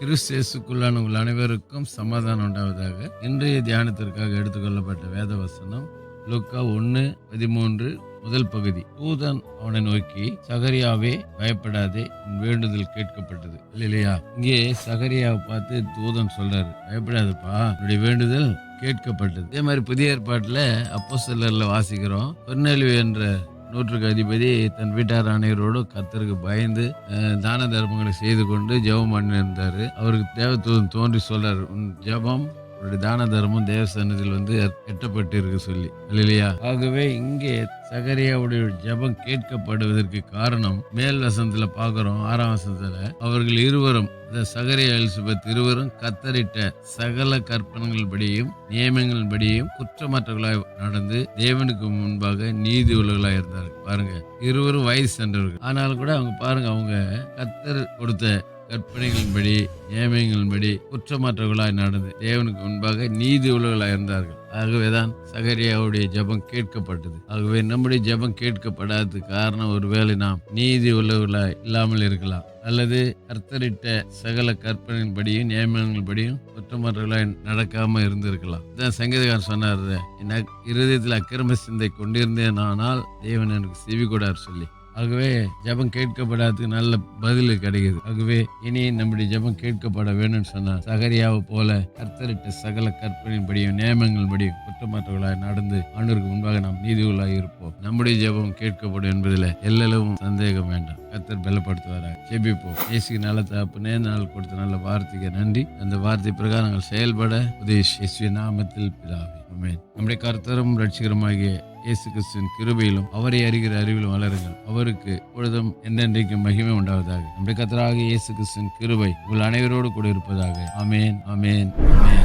கிறிஸ்தேசுக்குள்ளான உள்ள அனைவருக்கும் சமாதானம் உண்டாவதாக. இன்றைய தியானத்திற்காக எடுத்துக்கொள்ளப்பட்ட வேத வசனம் லுக்கா ஒன்று பதிமூன்று முதல் பகுதி. தூதன் அவனை நோக்கி சகரியாவே பயப்படாதே உன் வேண்டுதல் கேட்கப்பட்டது. இல்லையா இங்கே சகரியாவை பார்த்து தூதன் சொல்றாரு பயப்படாதப்பா உன்னுடைய வேண்டுதல் கேட்கப்பட்டது. இதே மாதிரி புதிய ஏற்பாட்டில் அப்போ வாசிக்கிறோம். பொன்னெல்வி என்ற நூற்றுக்கு அதிபதி தன் வீட்டார் அனைவரோடு கத்தருக்கு பயந்து தான தர்மங்களை செய்து கொண்டு ஜெபம் பண்ணியிருந்தார். அவருக்கு தேவத்துவம் தோன்றி சொல்றார் உன் ஜெபம் அவருடைய தான தர்மம் தேவ சன்னதியில் வந்து எட்டப்பட்டிருக்கு சொல்லி. இல்லையா ஆகவே இங்கே சகரியாவுடைய ஜெபம் கேட்கப்படுவதற்கு காரணம் மேல் வசனத்துல பார்க்குறோம் ஆறாம் வசனத்துல அவர்கள் இருவரும் இந்த சகரியா எலிசபெத் இருவரும் கத்தரிட்ட சகல கற்பனைகளின்படியும் நியமங்களின்படியும் குற்றமற்றவர்களாய் நடந்து தேவனுக்கு முன்பாக நீதி உள்ளவர்களாய் இருந்தார்கள். பாருங்க இருவரும் வயசு சென்றவர்கள். ஆனாலும் கூட அவங்க பாருங்க அவங்க கத்தர் கொடுத்த கற்பனைகளின்படி நியமங்களின்படி குற்றமற்றவர்களாய் நடந்து தேவனுக்கு முன்பாக நீதி உள்ளவர்களாய் இருந்தார்கள். ஆகவேதான் சகரியாவுடைய ஜெபம் கேட்கப்பட்டது. ஆகவே நம்முடைய ஜெபம் கேட்கப்படாதது காரணம் ஒருவேளை நாம் நீதி உள்ளவர்களாய் இல்லாமல் இருக்கலாம். அல்லது கர்த்தரிட்ட சகல கற்பனையின்படியும் நியமனங்களின்படியும் குற்றமற்றவர்களாய் நடக்காம இருந்திருக்கலாம். இதான் சங்கீதகார் சொன்னார் என் இருதயத்தில் அக்கிரம சிந்தை கொண்டிருந்தேன் ஆனால் தேவன் எனக்கு செவி கூடார் சொல்லி. ஆகவே ஜெபம் கேட்கப்படாததுக்கு நல்ல பதில் கிடைக்குது. ஆகவே இனி நம்முடைய ஜெபம் கேட்கப்பட வேணும்னு சொன்னா சகரியாவை போல கர்த்தரிட்ட சகல கற்பனையின்படியும் நியமங்களின்படியும் குற்றமற்றவர்களாய் நடந்து ஆண்டவருக்கு முன்பாக நாம் நீதிகளாக இருப்போம். நம்முடைய ஜெபம் கேட்கப்படும் என்பதில் எல்லளவும் சந்தேகம் வேண்டாம். கர்த்தர் பலப்படுத்துவாராக. ஜெபிப்போம். இயேசுக்கு நல்ல தகப்பனே நாள் கொடுத்த நல்ல வார்த்தைக்கு நன்றி. அந்த வார்த்தை பிரகாரம் நாங்கள் செயல்பட உதவி இயேசுவின் நாமத்தில் பிதாவே. நம்முடைய கர்த்தரும் ரட்சிகரமாகிய இயேசு கிறிஸ்துவின் கிருபையிலும் அவரை அறிகிற அறிவிலும் வளருங்கள். அவருக்கு பொழுதும் என்றென்றைக்கும் மகிமை உண்டாவதாக. நம்முடைய கத்தராக இயேசு கிறிஸ்துவின் கிருபை உங்கள் அனைவரோடு கூட இருப்பதாக. அமேன் அமேன் அமேன்